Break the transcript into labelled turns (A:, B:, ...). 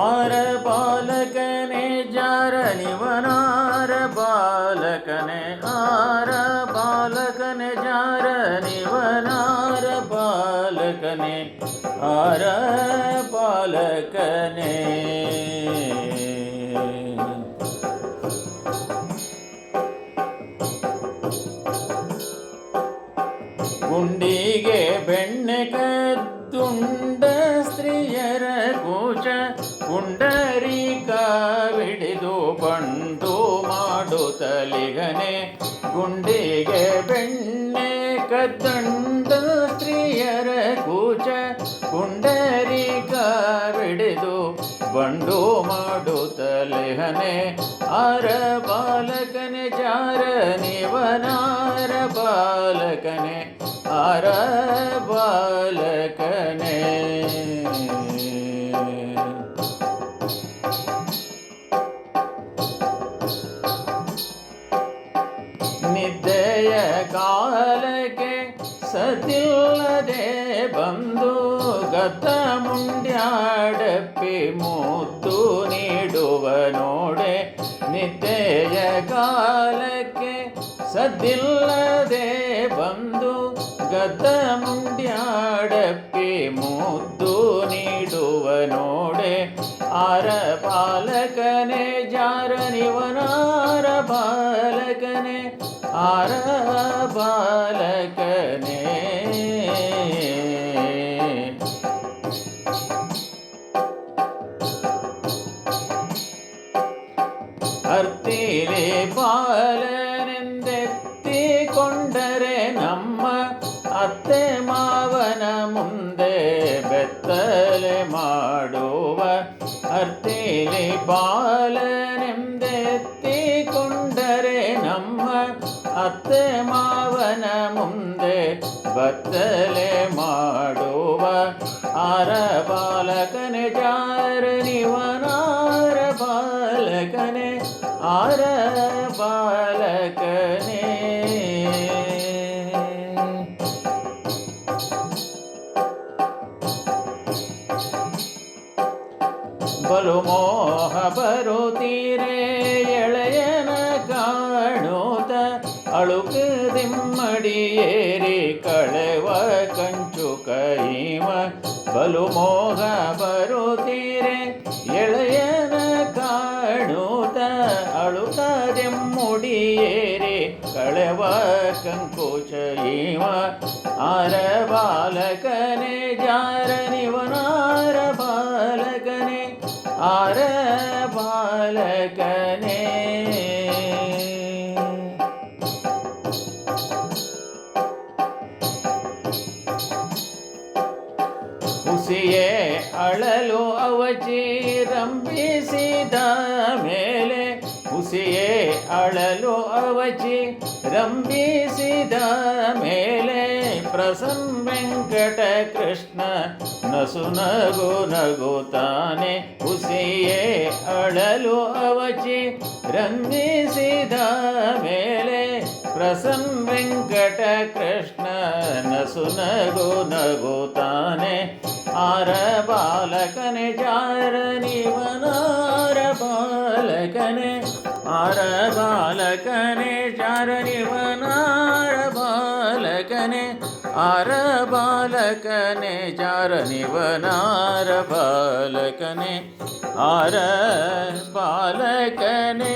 A: ಆರ ಬಾಲಕನೆ ಜಾರ ನಿವನಾರ ಬಾಲಕನೆ ಆರ ಬಾಲಕನೆ ಜಾರ ನಿವನಾರ ಬಾಲಕನೆ ಆರ ಬಾಲಕನೆ ಗುಂಡಿಗೆ ಬೆಣ್ಣೆ ಕದ್ದುಂಡ ಸ್ತ್ರೀಯರ ಕೂಚ ಪುಂಡರೀಕ ಬಿಡಿದು ಬಂಡು ಮಾಡುತ್ತಲಿಗನೆ ಗುಂಡಿಗೆ ಬೆಣ್ಣೆ ಕದ್ದುಂಡ ಸ್ತ್ರೀಯರ ಕೂಚ ಬಿಡಿದು ಬಂಡು ಮಾಡುತ್ತಲಿಹನೆ ಆರ ಬಾಲಕನೆ ಚಾರ ನಿವನಾರ ಬಾಲಕನೆ. ಆರ ಬಾಲಕನೆ ಕಾಲಕ್ಕೆ ಸತಿಲ್ಲದೆ ಬಂದು ಗತ ಮುಂಡ್ಯಾಡಪ್ಪಿ ಮೂತು ನೀಡುವ ನೋಡೆ ನಿತ್ಯ ಕಾಲಕ್ಕೆ ಸದ್ದಿಲ್ಲದೆ ಬಂದು ಗತ ಮುಂಡ್ಯಾಡಪ್ಪಿ ಮುದ್ದು ನೀಡುವ ನೋಡೆ ಆರ ಪಾಲಕನೇ ಜಾರ ನಿವನಾರ ஆரவ பாலகனே அர்த்திலே பாலனெந்தெத்தி கொண்டரே நம்ம அத்தை மாவன முந்தே ಅತ್ತೆ ಮಾವನ ಮುಂದೆ ಬತ್ತಲೆ ಮಾಡುವ ಆರ ಬಾಲಕನೆ ಜಾರ ನಿವನಾರ ಬಾಲಕನೆ ಆರ ಬಾಲಕನೆ. ಬಲು ಮೋಹ ಬರುತ್ತೀರೇ ಅಳುಕದಿಮ್ಮಡಿಯೇರಿ ಕಳೆವ ಕಂಚು ಕೈಮ ಬಲು ಮೋಹ ಬರುತ್ತೀರೆ ಎಳೆಯನ ಕಾಣುತ್ತ ಅಳುಕದೆಮ್ಮುಡಿಯೇರಿ ಕಳೆವ ಕಂಕುಚ ಇವ ಆರ ಬಾಲಕನೆ ಜಾರ ನಿವನಾರ ಬಾಲಕನೆ ಆರ ಬಾಲಕನೆ ಹುಸಿಯೇ ಅಳಲು ಅವಚಿ ರಂಭಿಸಿದ ಮೇಲೆ ಹುಸಿಯೇ ಅಳಲು ಅವಚಿ ರಂಭಿಸಿದ ಮೇಲೆ ಪ್ರಸನ್ನ ವೆಂಕಟ ಕೃಷ್ಣ ನಸು ನಗು ನಗುತ್ತಾನೆ ಹುಸಿಯೇ ಅಳಲು ಅವಚಿ ರಂಭಿಸಿದ ಮೇಲೆ ಪ್ರಸನ್ನ ವೆಂಕಟ ಕೃಷ್ಣ ನಸು ನಗು ನಗುತ್ತಾನೆ ಆರ ಬಾಲಕನೆ ಜಾರ ನಿವನಾರ ಬಾಲಕನೆ ಆರ ಬಾಲಕನೆ ಜಾರ ನಿವನಾರ ಬಾಲಕನೆ ಆರ ಬಾಲಕನೆ ಜಾರ ನಿವನಾರ ಬಾಲಕನೆ ಆರ ಬಾಲಕನೆ ಆರ ಬಾಲಕನೆ